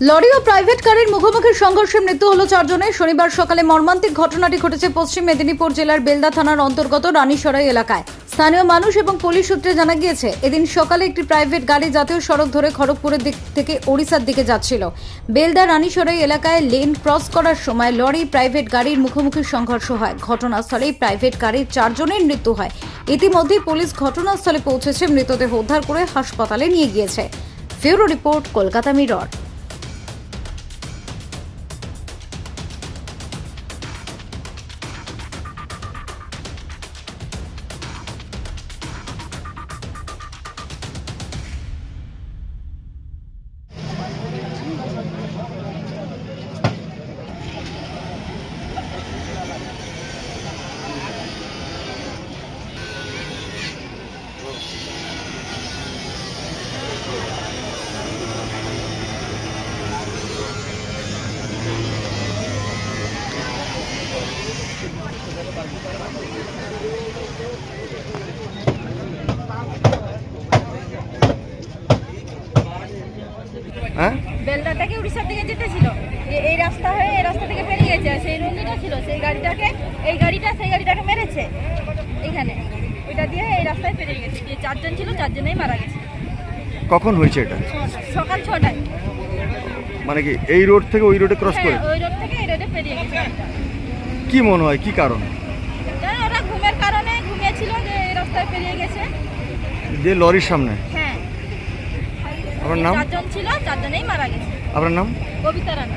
Lorry ও private কারের মুখোমুখি সংঘর্ষে মৃত্যু হলো চারজনের। শনিবার সকালে মর্মান্তিক ঘটনাটি ঘটেছে পশ্চিম মেদিনীপুর জেলার বেলদা থানার অন্তর্গত রানীসরাই এলাকায়। স্থানীয় মানুষ এবং পুলিশ সূত্রে জানা গিয়েছে, এদিন সকালে একটি প্রাইভেট গাড়ি জাতীয় সড়ক ধরে খড়গপুরের দিক থেকে ওড়িশার দিকে যাচ্ছিল। বেলদা রানীসরাই এলাকায় লেন ক্রস করার সময় লরি, প্রাইভেট গাড়ির মুখোমুখি সংঘর্ষ হয়। ঘটনাস্থলেই প্রাইভেট গাড়ির চারজনের মৃত্যু হয়। ইতিমধ্যেই পুলিশ ঘটনাস্থলে পৌঁছেছে, মৃতদেহ উদ্ধার করে হাসপাতালে নিয়ে গিয়েছে। Bureau report, Kolkata mirror. গাড়িটাকে এই গাড়িটা সেই গাড়িটাকে মেরেছে। এখানে ওইটা দিয়ে এই রাস্তায় পেরিয়ে গেছে। যে চারজন ছিল চারজনেই মারা গেছে। কখন হয়েছে এটা? সকাল ছটায়। মানে কি এই রোড থেকে ওই রোডে ক্রস করে? হ্যাঁ ওই রোড থেকে এই রোডে পেরিয়ে গেছে কি মনে হয় কি কারণ? ওরা ঘুমের কারণে ঘুমিয়েছিল যে এই রাস্তায় পেরিয়ে গেছে। যে লরির সামনে? হ্যাঁ। আপনার নাম? চারজন ছিল চারজনেই মারা গেছে। আপনার নাম? কবিতা রানা।